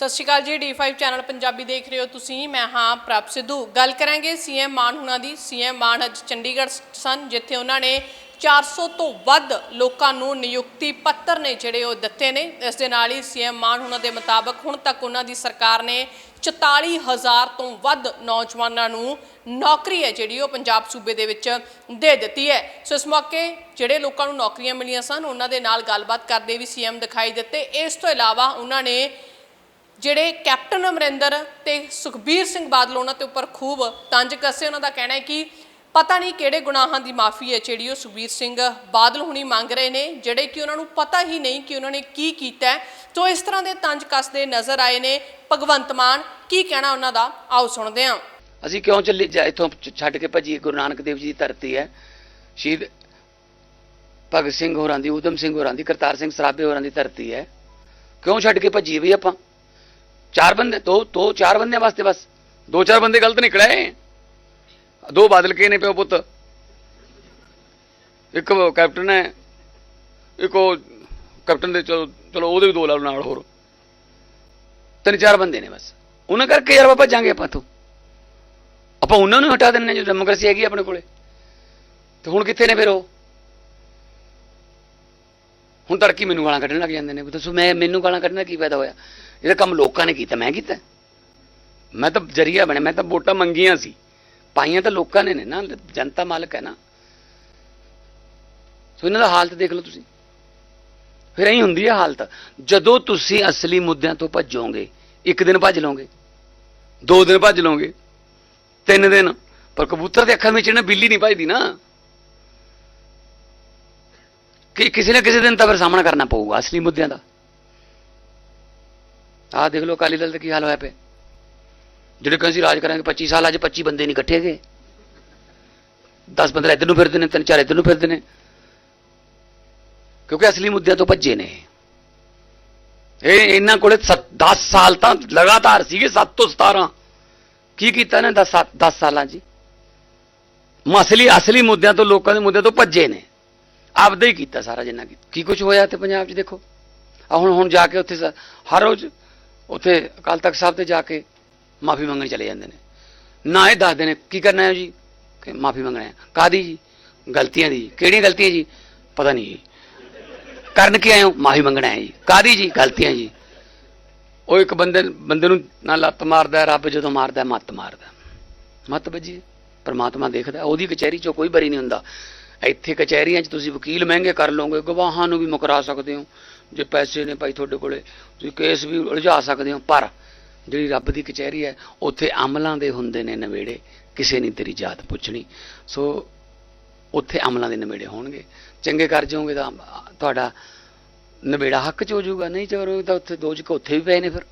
ਸਤਿ ਸ਼੍ਰੀ ਅਕਾਲ ਜੀ D5 channel Punjabi ਦੇਖ ਰਹੇ ਹੋ ਤੁਸੀਂ। ਮੈਂ ਹਾਂ ਪ੍ਰਭ ਸਿੱਧੂ। ਗੱਲ ਕਰਾਂਗੇ ਸੀਐਮ ਮਾਨ ਹੁਣਾਂ ਦੀ। ਸੀਐਮ ਮਾਨ ਅੱਜ ਚੰਡੀਗੜ੍ਹ ਸਨ, ਜਿੱਥੇ ਉਹਨਾਂ ਨੇ 400 ਤੋਂ ਵੱਧ ਲੋਕਾਂ ਨੂੰ ਨਿਯੁਕਤੀ ਪੱਤਰ ਨੇ ਜਿਹੜੇ ਉਹ ਦਿੱਤੇ ਨੇ। ਇਸ ਦੇ ਨਾਲ ਹੀ ਸੀਐਮ ਮਾਨ ਹੁਣਾਂ ਦੇ ਮੁਤਾਬਕ ਹੁਣ ਤੱਕ ਉਹਨਾਂ ਦੀ ਸਰਕਾਰ ਨੇ 44000 ਤੋਂ ਵੱਧ ਨੌਜਵਾਨਾਂ ਨੂੰ ਨੌਕਰੀ ਹੈ ਜਿਹੜੀ ਉਹ ਪੰਜਾਬ ਸੂਬੇ ਦੇ ਵਿੱਚ ਦੇ ਦਿੱਤੀ ਹੈ। ਸੋ ਇਸ ਮੌਕੇ ਜਿਹੜੇ ਲੋਕਾਂ ਨੂੰ ਨੌਕਰੀਆਂ ਮਿਲੀਆਂ ਸਨ, ਉਹਨਾਂ ਦੇ ਨਾਲ ਗੱਲਬਾਤ ਕਰਦੇ ਵੀ ਸੀਐਮ ਦਿਖਾਈ ਦਿੱਤੇ। ਇਸ ਤੋਂ ਇਲਾਵਾ ਉਹਨਾਂ ਨੇ ਜਿਹੜੇ ਕੈਪਟਨ ਅਮਰਿੰਦਰ ਤੇ ਸੁਖਬੀਰ ਸਿੰਘ ਬਾਦਲ ਉਹਨਾਂ ਤੇ ਉੱਪਰ ਖੂਬ ਤੰਜ ਕੱਸੇ, ਉਹਨਾਂ ਦਾ ਕਹਿਣਾ ਹੈ ਕਿ ਪਤਾ ਨਹੀਂ ਕਿਹੜੇ ਗੁਨਾਹਾਂ ਦੀ ਮਾਫੀ ਹੈ ਜਿਹੜੀ ਉਹ ਸੁਖਬੀਰ ਸਿੰਘ ਬਾਦਲ ਹੁਣੀ ਮੰਗ ਰਹੇ ਨੇ, ਜਿਹੜੇ ਕਿ ਉਹਨਾਂ ਨੂੰ ਪਤਾ ਹੀ ਨਹੀਂ ਕਿ ਉਹਨਾਂ ਨੇ ਕੀ ਕੀਤਾ ਹੈ। ਇਸ ਤਰ੍ਹਾਂ ਦੇ ਤੰਜ ਕੱਸਦੇ ਨਜ਼ਰ ਆਏ ਨੇ। ਭਗਵੰਤ ਮਾਨ, ਕੀ ਕਹਿਣਾ ਉਹਨਾਂ ਦਾ? ਆਓ ਸੁਣਦੇ ਹਾਂ। ਅਸੀਂ ਕਿਉਂ ਚੱਲੇ ਜਾ, ਇੱਥੋਂ ਛੱਡ ਕੇ ਭੱਜੀਏ? ਗੁਰੂ ਨਾਨਕ ਦੇਵ ਜੀ ਦੀ ਧਰਤੀ ਹੈ। ਸ਼ਹੀਦ ਭਗਤ ਸਿੰਘ ਹੋਰਾਂ ਦੀ, ਊਧਮ ਸਿੰਘ ਹੋਰਾਂ ਦੀ, ਕਰਤਾਰ ਸਿੰਘ ਸਰਾਭੇ ਹੋਰਾਂ ਦੀ ਧਰਤੀ ਹੈ। ਕਿਉਂ ਛੱਡ ਕੇ ਭੱਜੀਏ ਵੀ ਆਪਾਂ? ਚਾਰ ਬੰਦੇ ਦੋ ਦੋ ਚਾਰ ਬੰਦਿਆਂ ਵਾਸਤੇ ਬਸ ਦੋ ਚਾਰ ਬੰਦੇ ਗਲਤ ਨਿਕਲੇ ਦੋ ਬਾਦਲ ਕੇ ਨੇ ਪਿਓ ਪੁੱਤ ਇੱਕ ਕੈਪਟਨ ਹੈ ਇੱਕ ਉਹ ਕੈਪਟਨ ਦੇ ਚਲੋ ਚਲੋ ਉਹਦੇ ਵੀ ਦੋ ਲਾ ਨਾਲ ਹੋਰ ਤਿੰਨ ਚਾਰ ਬੰਦੇ ਨੇ ਬਸ ਉਹਨਾਂ ਕਰਕੇ ਯਾਰ ਆਪਾਂ ਭੱਜਾਂਗੇ ਆਪਾਂ ਤੋਂ ਆਪਾਂ ਉਹਨਾਂ ਨੂੰ ਹਟਾ ਦਿੰਨੇ ਜੋ ਡੈਮੋਕ੍ਰੇਸੀ ਹੈਗੀ ਆਪਣੇ ਕੋਲੇ ਤੇ ਹੁਣ ਕਿੱਥੇ ਨੇ ਫਿਰ ਉਹ ਹੁਣ ਤੜਕੀ ਮੈਨੂੰ ਗਾਲਾਂ ਕੱਢਣ ਲੱਗ ਜਾਂਦੇ ਨੇ ਦੱਸੋ ਮੈਂ ਮੈਨੂੰ ਗਾਲਾਂ ਕੱਢਣ ਦਾ ਕੀ ਫਾਇਦਾ ਹੋਇਆ ਜਿਹੜਾ ਕੰਮ ਲੋਕਾਂ ਨੇ ਕੀਤਾ, ਮੈਂ ਕੀਤਾ। ਮੈਂ ਤਾਂ ਜਰੀਆ ਬਣਿਆ, ਮੈਂ ਤਾਂ ਵੋਟਾਂ ਮੰਗੀਆਂ ਸੀ। ਪਾਈਆਂ ਤਾਂ ਲੋਕਾਂ ਨੇ ਨੇ ਨਾ, ਜਨਤਾ ਮਾਲਕ ਹੈ ਨਾ। ਸੋ ਇਹਨਾਂ ਦਾ ਹਾਲਤ ਦੇਖ ਲਓ ਤੁਸੀਂ। ਫਿਰ ਐਂ ਹੁੰਦੀ ਹੈ ਹਾਲਤ, ਜਦੋਂ ਤੁਸੀਂ ਅਸਲੀ ਮੁੱਦਿਆਂ ਤੋਂ ਭੱਜੋਗੇ, ਇੱਕ ਦਿਨ ਭੱਜ ਲਓਗੇ, ਦੋ ਦਿਨ ਭੱਜ ਲਓਗੇ, ਤਿੰਨ ਦਿਨ, ਪਰ ਕਬੂਤਰ ਦੇ ਅੱਖਾਂ ਵਿੱਚ ਇਹਨਾਂ ਬਿੱਲੀ ਨਹੀਂ ਭੱਜਦੀ ਨਾ। ਕਿ ਕਿਸੇ ਨਾ ਕਿਸੇ ਦਿਨ ਤਾਂ ਫਿਰ ਸਾਹਮਣਾ ਕਰਨਾ ਪਊਗਾ, ਅਸਲੀ ਮੁੱਦਿਆਂ ਦਾ। ਆਹ ਦੇਖ ਲਓ ਅਕਾਲੀ ਦਲ ਦਾ ਕੀ ਹਾਲ ਹੋਇਆ ਪਿਆ। ਜਿਹੜੇ ਕਹਿੰਦੇ ਸੀ ਰਾਜ ਕਰਾਂਗੇ 25 ਸਾਲ ਅੱਜ 25 ਬੰਦੇ ਨਹੀਂ ਇਕੱਠੇ ਗਏ 10 15 ਇੱਧਰ ਨੂੰ ਫਿਰਦੇ ਨੇ, ਤਿੰਨ ਚਾਰ ਇੱਧਰ ਨੂੰ ਫਿਰਦੇ ਨੇ। ਕਿਉਂਕਿ ਅਸਲੀ ਮੁੱਦਿਆਂ ਤੋਂ ਭੱਜੇ ਨੇ ਇਹ। ਇਹਨਾਂ ਕੋਲੇ 10 ਸਾਲ ਤਾਂ ਲਗਾਤਾਰ ਸੀਗੇ 7 ਤੋਂ 17 ਕੀ ਕੀਤਾ ਇਹਨਾਂ 10 10 ਸਾਲਾਂ ਜੀ ਮਸਲੀ ਅਸਲੀ ਮੁੱਦਿਆਂ ਤੋਂ, ਲੋਕਾਂ ਦੇ ਮੁੱਦਿਆਂ ਤੋਂ ਭੱਜੇ ਨੇ। ਆਪਦਾ ਹੀ ਕੀਤਾ ਸਾਰਾ ਜਿੰਨਾ ਕੀ ਕੀ ਕੁਝ ਹੋਇਆ ਤੇ ਪੰਜਾਬ 'ਚ ਦੇਖੋ। ਆ ਹੁਣ ਹੁਣ ਜਾ ਕੇ ਉੱਥੇ ਹਰ ਰੋਜ਼ ਉੱਥੇ ਅਕਾਲ ਤਖਤ ਸਾਹਿਬ ਤੇ ਜਾ ਕੇ ਮਾਫੀ ਮੰਗਣ ਚਲੇ ਜਾਂਦੇ ਨੇ। ਨਾ ਇਹ ਦੱਸਦੇ ਨੇ, ਕੀ ਕਰਨਾ ਹੈ ਜੀ? ਕਿ ਮਾਫੀ ਮੰਗਣਾ ਹੈ। ਕਾਦੀ ਜੀ? ਗਲਤੀਆਂ ਦੀ ਕਿਹੜੀਆਂ ਗਲਤੀਆਂ ਜੀ? ਪਤਾ ਨਹੀਂ ਜੀ। ਕਰਨ ਕੀ ਆਏ ਹੋ? ਮਾਫੀ ਮੰਗਣਾ ਹੈ ਜੀ। ਕਾਦੀ ਜੀ? ਗਲਤੀਆਂ ਜੀ। ਉਹ ਇੱਕ ਬੰਦੇ ਬੰਦੇ ਨੂੰ ਨਾ ਲੱਤ ਮਾਰਦਾ ਰੱਬ ਜਦੋਂ ਮਾਰਦਾ ਮੱਤ ਮਾਰਦਾ ਮੱਤ ਵੱਜੀ। ਪਰਮਾਤਮਾ ਦੇਖਦਾ ਉਹਦੀ ਕਚਹਿਰੀ 'ਚੋਂ ਕੋਈ ਬਰੀ ਨਹੀਂ ਹੁੰਦਾ। ਇੱਥੇ ਕਚਹਿਰੀਆਂ 'ਚ ਤੁਸੀਂ ਵਕੀਲ ਮਹਿੰਗੇ ਕਰ ਲਓਗੇ, ਗਵਾਹਾਂ ਨੂੰ ਵੀ ਮੁਕਰਾ ਸਕਦੇ ਹੋ। ਜੇ ਪੈਸੇ ਨੇ ਭਾਈ ਤੁਹਾਡੇ ਕੋਲੇ, ਤੁਸੀਂ ਕੇਸ ਵੀ ਉਲਝਾ ਸਕਦੇ ਹੋ, ਪਰ ਜਿਹੜੀ ਰੱਬ ਦੀ ਕਚਹਿਰੀ ਹੈ, ਉੱਥੇ ਅਮਲਾਂ ਦੇ ਹੁੰਦੇ ਨੇ ਨਵੇੜੇ, ਕਿਸੇ ਨਹੀਂ ਤੇਰੀ ਜਾਤ ਪੁੱਛਣੀ। ਸੋ ਉੱਥੇ ਅਮਲਾਂ ਦੇ ਨਵੇੜੇ ਹੋਣਗੇ। ਚੰਗੇ ਕਰ ਜਾਓਗੇ ਤਾਂ ਤੁਹਾਡਾ ਨਵੇੜਾ ਹੱਕ ਚ ਹੋ ਜਾਊਗਾ, ਨਹੀਂ ਕਰੋਗੇ ਤਾਂ ਉੱਥੇ ਦੋ ਜਿਕ ਉੱਥੇ ਵੀ ਪਏ ਨੇ ਫਿਰ।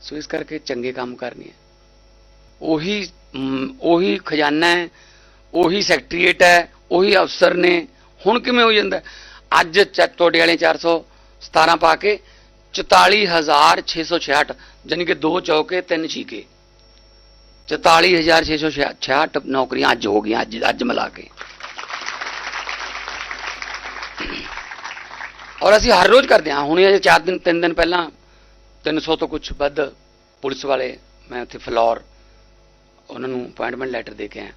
ਸੋ ਇਸ ਕਰਕੇ ਚੰਗੇ ਕੰਮ ਕਰਨੇ ਹੈ ਉਹੀ ਉਹੀ ਖਜ਼ਾਨਾ ਹੈ, ਉਹੀ ਸੈਕਟਰੀਏਟ ਹੈ, ਉਹੀ ਅਫਸਰ ਨੇ। ਹੁਣ ਕਿਵੇਂ ਹੋ ਜਾਂਦਾ? ਅੱਜ ਚ- ਤੁਹਾਡੇ ਵਾਲੇ 417 ਪਾ ਕੇ 44666 ਜਾਨੀ ਕਿ ਦੋ ਚੌਕੇ, ਤਿੰਨ ਛੀਕੇ। 44666 ਨੌਕਰੀਆਂ ਅੱਜ ਹੋ ਗਈਆਂ, ਅੱਜ ਅੱਜ ਮਿਲਾ ਕੇ। ਔਰ ਅਸੀਂ ਹਰ ਰੋਜ਼ ਕਰਦੇ ਹਾਂ, ਹੁਣੇ ਅਜੇ ਚਾਰ ਦਿਨ, ਤਿੰਨ ਦਿਨ ਪਹਿਲਾਂ 300 ਤੋਂ ਕੁਝ ਵੱਧ ਪੁਲਿਸ ਵਾਲੇ, ਮੈਂ ਉੱਥੇ ਫਲੋਰ, ਉਹਨਾਂ ਨੂੰ ਅਪਾਇੰਟਮੈਂਟ ਲੈਟਰ ਦੇ ਕੇ ਆਇਆ।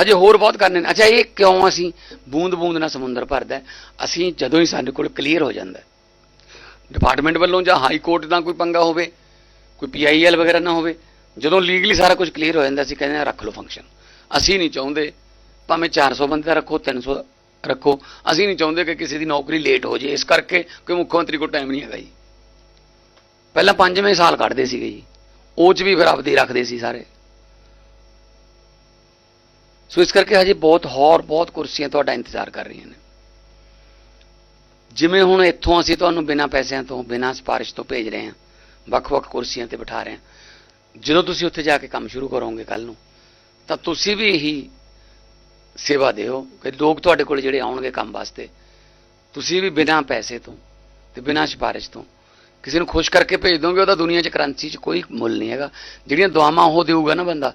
ਹਜੇ ਹੋਰ ਬਹੁਤ ਕਰਨੇ ਨੇ। ਅੱਛਾ, ਇਹ ਕਿਉਂ ਅਸੀਂ ਬੂੰਦ ਬੂੰਦ ਨਾਲ ਸਮੁੰਦਰ ਭਰਦਾ ਅਸੀਂ ਜਦੋਂ ਹੀ ਸਾਡੇ ਕੋਲ ਕਲੀਅਰ ਹੋ ਜਾਂਦਾ ਡਿਪਾਰਟਮੈਂਟ ਵੱਲੋਂ ਜਾਂ ਹਾਈ ਕੋਰਟ ਦਾ ਕੋਈ ਪੰਗਾ ਹੋਵੇ, ਕੋਈ ਪੀਆਈਐਲ ਵਗੈਰਾ ਨਾ ਹੋਵੇ, ਜਦੋਂ ਲੀਗਲੀ ਸਾਰਾ ਕੁਝ ਕਲੀਅਰ ਹੋ ਜਾਂਦਾ, ਅਸੀਂ ਕਹਿੰਦੇ ਹਾਂ ਰੱਖ ਲਓ ਫੰਕਸ਼ਨ ਅਸੀਂ ਨਹੀਂ ਚਾਹੁੰਦੇ ਭਾਵੇਂ 400 ਬੰਦੇ ਦਾ ਰੱਖੋ 300 ਰੱਖੋ। ਅਸੀਂ ਨਹੀਂ ਚਾਹੁੰਦੇ ਕਿ ਕਿਸੇ ਦੀ ਨੌਕਰੀ ਲੇਟ ਹੋ ਜੇ। ਇਸ ਕਰਕੇ ਕਿ ਮੁੱਖ ਮੰਤਰੀ ਕੋਲ ਟਾਈਮ ਨਹੀਂ ਹੈਗਾ ਜੀ। ਪਹਿਲਾਂ ਪੰਜਵੇਂ ਸਾਲ ਕੱਢਦੇ ਸੀਗੇ ਜੀ। ਉਹ ਚ ਵੀ ਫਿਰ ਆਪਦੇ ਰੱਖਦੇ ਸੀ ਸਾਰੇ। ਸੋ ਇਸ ਕਰਕੇ ਹਜੇ ਬਹੁਤ ਹੋਰ, ਬਹੁਤ ਕੁਰਸੀਆਂ ਤੁਹਾਡਾ ਇੰਤਜ਼ਾਰ ਕਰ ਰਹੀਆਂ ਨੇ। ਜਿਵੇਂ ਹੁਣ ਇੱਥੋਂ ਅਸੀਂ ਤੁਹਾਨੂੰ ਬਿਨਾਂ ਪੈਸਿਆਂ ਤੋਂ, ਬਿਨਾਂ ਸਿਫਾਰਿਸ਼ ਤੋਂ ਭੇਜ ਰਹੇ ਹਾਂ, ਵੱਖ-ਵੱਖ ਕੁਰਸੀਆਂ ਤੇ ਬਿਠਾ ਰਹੇ ਹਾਂ। ਜਦੋਂ ਤੁਸੀਂ ਉੱਥੇ ਜਾ ਕੇ ਕੰਮ ਸ਼ੁਰੂ ਕਰੋਗੇ ਕੱਲ ਨੂੰ, ਤਾਂ ਤੁਸੀਂ ਵੀ ਇਹੀ ਸੇਵਾ ਦਿਓ ਕਿ ਲੋਕ ਤੁਹਾਡੇ ਕੋਲ ਜਿਹੜੇ ਆਉਣਗੇ ਕੰਮ ਵਾਸਤੇ, ਤੁਸੀਂ ਵੀ ਬਿਨਾਂ ਪੈਸੇ ਤੋਂ ਤੇ ਬਿਨਾਂ ਸਿਫਾਰਿਸ਼ ਤੋਂ ਕਿਸੇ ਨੂੰ ਖੁਸ਼ ਕਰਕੇ ਭੇਜ ਦੋਗੇ, ਉਹਦਾ ਦੁਨੀਆ 'ਚ ਕਰੰਸੀ 'ਚ ਕੋਈ ਮੁੱਲ ਨਹੀਂ ਹੈਗਾ। ਜਿਹੜੀਆਂ ਦੁਆਵਾਂ ਉਹ ਦੇਊਗਾ ਨਾ ਬੰਦਾ